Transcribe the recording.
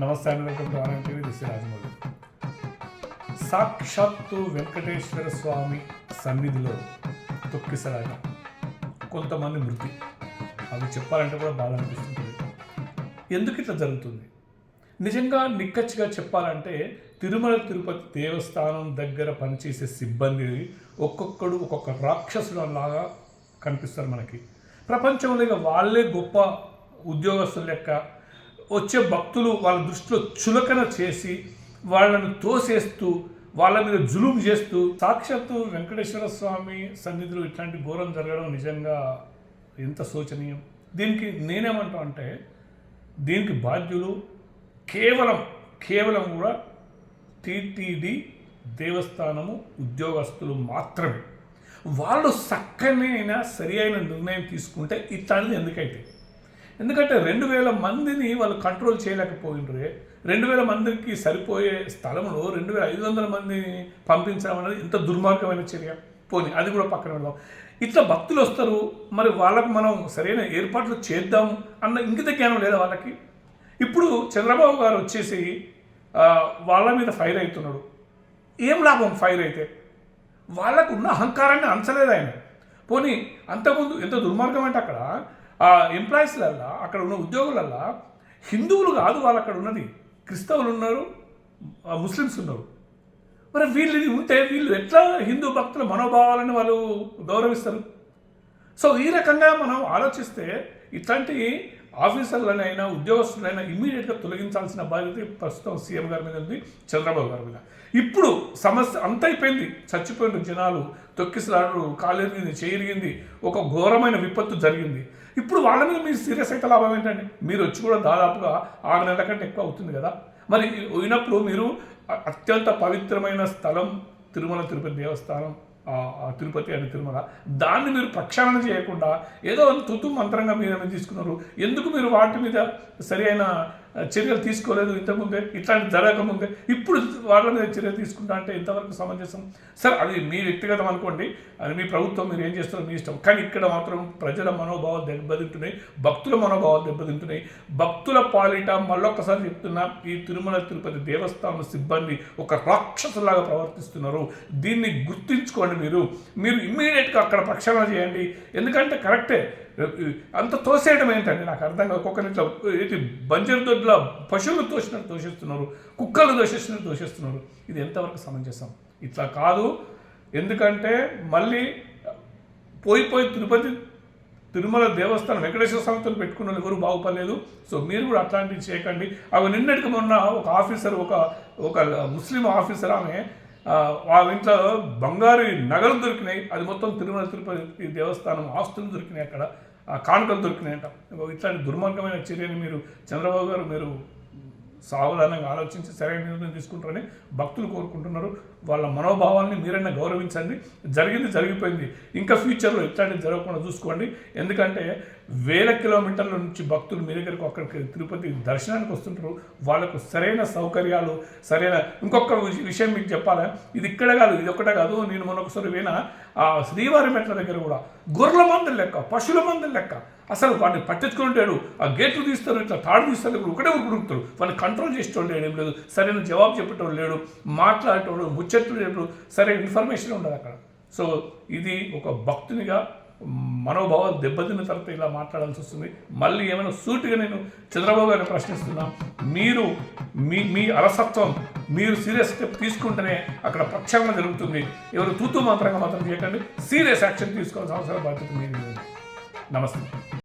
నమస్తే అండి welcome to Anand TV this Rajamouli సాక్షాత్తు వెంకటేశ్వర స్వామి సన్నిధిలో తొక్కిసలాట. కొంతమంది మృతి. అవి చెప్పాలంటే కూడా బాధ అనిపిస్తుంది ఎందుకు ఇట్లా జరుగుతుంది? నిజంగా నిక్కచ్చిగా చెప్పాలంటే తిరుమల తిరుపతి దేవస్థానం దగ్గర పనిచేసే సిబ్బంది ఒక్కొక్కడు ఒక్కొక్క రాక్షసుడు లాగా కనిపిస్తారు మనకి. ప్రపంచంలో ఇక వాళ్ళే గొప్ప ఉద్యోగస్తుల లెక్క వచ్చే భక్తులు వాళ్ళ దృష్టిలో చులకన చేసి వాళ్ళను తోసేస్తూ వాళ్ళ మీద జులుం చేస్తూ సాక్షాత్తు వెంకటేశ్వర స్వామి సన్నిధిలో ఇట్లాంటి ఘోరం జరగడం నిజంగా ఎంత శోచనీయం. దీనికి నేనేమంటా అంటే దీనికి బాధ్యులు కేవలం కేవలం కూడా టీటీడీ దేవస్థానము ఉద్యోగస్తులు మాత్రమే. వాళ్ళు చక్కనైన సరి అయిన నిర్ణయం తీసుకుంటే ఇట్లాంటిది ఎందుకైతే? ఎందుకంటే రెండు వేల మందిని వాళ్ళు కంట్రోల్ చేయలేకపోయినరే. రెండు వేల మందికి సరిపోయే స్థలంలో రెండు వేల ఐదు వందల మందిని పంపించడం అనేది ఇంత దుర్మార్గమైన చర్య. పోనీ అది కూడా పక్కన పెడదాం. ఇట్లా భక్తులు వస్తారు మరి వాళ్ళకు మనం సరైన ఏర్పాట్లు చేద్దాం అన్న ఇంగిత జ్ఞానం లేదా వాళ్ళకి? ఇప్పుడు చంద్రబాబు గారు వచ్చేసి వాళ్ళ మీద ఫైర్ అవుతున్నాడు. ఏం లాభం ఫైర్ అయితే? వాళ్ళకు ఉన్న అహంకారాన్ని అంచలేదు ఆయన పోనీ అంతకుముందు ఎంత దుర్మార్గం అంటే అక్కడ ఆ ఎంప్లాయీస్లల్లా అక్కడ ఉన్న ఉద్యోగులల్లా హిందువులు కాదు వాళ్ళు అక్కడ ఉన్నది. క్రిస్తవులు ఉన్నారు ముస్లిమ్స్ ఉన్నారు. మరి వీళ్ళు ఉంటే వీళ్ళు ఎట్లా హిందూ భక్తుల మనోభావాలని వాళ్ళు గౌరవిస్తారు? సో ఈ రకంగా మనం ఆలోచిస్తే ఇట్లాంటి ఆఫీసర్లనైనా ఉద్యోగస్తులైనా ఇమ్మీడియట్గా తొలగించాల్సిన బాధ్యత ప్రస్తుతం సీఎం గారి మీద ఉంది చంద్రబాబు గారి మీద. ఇప్పుడు సమస్య అంత అయిపోయింది చచ్చిపోయిన జనాలు తొక్కిసలాడు కాలిరిగింది చేరిగింది ఒక ఘోరమైన విపత్తు జరిగింది. ఇప్పుడు వాళ్ళ మీద మీరు సీరియస్ అయితే లాభం ఏంటండి? మీరు వచ్చి కూడా దాదాపుగా ఆరు నెలల కంటే ఎక్కువ అవుతుంది కదా? మరి పోయినప్పుడు మీరు అత్యంత పవిత్రమైన స్థలం తిరుమల తిరుపతి దేవస్థానం తిరుపతి అని తిరుమల. దాన్ని మీరు ప్రక్షాళన చేయకుండా ఏదో తుతు మంత్రంగా మీరు ఏమైనా తీసుకున్నారు. ఎందుకు మీరు వాటి మీద సరి అయిన చర్యలు తీసుకోలేదు ఇంతకుముందే ఇట్లాంటి జరగకముందే ఇప్పుడు వాళ్ళ మీద చర్యలు తీసుకుంటా అంటే ఎంతవరకు సమంజసం? సరే అది మీ వ్యక్తిగతం అనుకోండి అది మీ ప్రభుత్వం మీరు ఏం చేస్తారో మీ ఇష్టం. కానీ ఇక్కడ మాత్రం ప్రజల మనోభావాలు దెబ్బతింటున్నాయి భక్తుల మనోభావాలు దెబ్బతింటున్నాయి. భక్తుల పాలిట మళ్ళొక్కసారి చెప్తున్నా ఈ తిరుమల తిరుపతి దేవస్థానం సిబ్బంది ఒక రాక్షసులాగా ప్రవర్తిస్తున్నారు. దీన్ని గుర్తించుకోండి మీరు. మీరు ఇమ్మీడియట్గా అక్కడ ప్రక్షాళన చేయండి. ఎందుకంటే కరెక్టే అంత తోసేయడం ఏంటండి? నాకు అర్థం కాదు ఒక్కొక్కరి ఇట్లా ఏంటి బంజరు దొడ్ల పశువులు తోసినట్టు దోషిస్తున్నారు కుక్కలు దోషిస్తున్నట్టు దోషిస్తున్నారు ఇది ఎంతవరకు సమంజసం? ఇట్లా కాదు. ఎందుకంటే మళ్ళీ పోయి పోయి తిరుపతి తిరుమల దేవస్థానం వెంకటేశ్వర సంస్థలు పెట్టుకున్న వాళ్ళు ఎవరు బాగుపడలేదు. సో మీరు కూడా అట్లాంటివి చేయకండి. అవి నిన్నటికి మొన్న ఒక ఆఫీసర్ ఒక ఒక ముస్లిం ఆఫీసర్ ఆమె ఆ, ఇంట్లో బంగారు నగలు దొరికినాయి. అది మొత్తం తిరుమల తిరుపతి దేవస్థానం ఆస్తులు దొరికినాయి అక్కడ. ఆ కానుకలు అంట. ఇట్లాంటి దుర్మార్గమైన చర్యని మీరు చంద్రబాబు గారు మీరు సావధానంగా ఆలోచించి సరైన నిర్ణయం తీసుకుంటారని భక్తులు కోరుకుంటున్నారు. వాళ్ళ మనోభావాల్ని మీరైనా గౌరవించండి. జరిగింది జరిగిపోయింది. ఇంకా ఫ్యూచర్లో ఇట్లాంటివి జరగకుండా చూసుకోండి. ఎందుకంటే వేల కిలోమీటర్ల నుంచి భక్తులు మీ దగ్గరకు అక్కడికి తిరుపతి దర్శనానికి వస్తుంటారు. వాళ్ళకు సరైన సౌకర్యాలు సరైన ఇంకొక విషయం మీకు చెప్పాలా? ఇది ఇక్కడ కాదు ఇది ఒక్కటే కాదు. నేను మొన్న ఒకసారి పోయినా శ్రీవారి మెట్ల దగ్గర కూడా గొర్రెల మందులు లెక్క పశువుల మందులు లెక్క. అసలు వాడిని పట్టించుకుంటాడు ఆ గేట్లు తీస్తారు ఇట్లా తాడు తీస్తారు ఇప్పుడు ఒకటే ఉరుకుతాడు. వాళ్ళని కంట్రోల్ చేసేటోడు లేడు ఏం లేదు. సరైన జవాబు చెప్పేటోడు లేడు మాట్లాడేటోడు ముచ్చట్లు లేడు. సరైన ఇన్ఫర్మేషన్ ఉండదు అక్కడ. సో ఇది ఒక భక్తునిగా మనోభావాలు దెబ్బతిన్న తర్వాత ఇలా మాట్లాడాల్సి వస్తుంది. మళ్ళీ ఏమైనా సూటిగా నేను చంద్రబాబు గారిని ప్రశ్నిస్తున్నా. మీరు మీ మీ అలసత్వం మీరు సీరియస్ స్టెప్ తీసుకుంటేనే అక్కడ ప్రక్షాళన జరుగుతుంది. ఎవరు తూతూ మాత్రంగా మాత్రం చేయకండి. సీరియస్ యాక్షన్ తీసుకోవాల్సిన అవసరం బాధ్యత మీరు నమస్తే.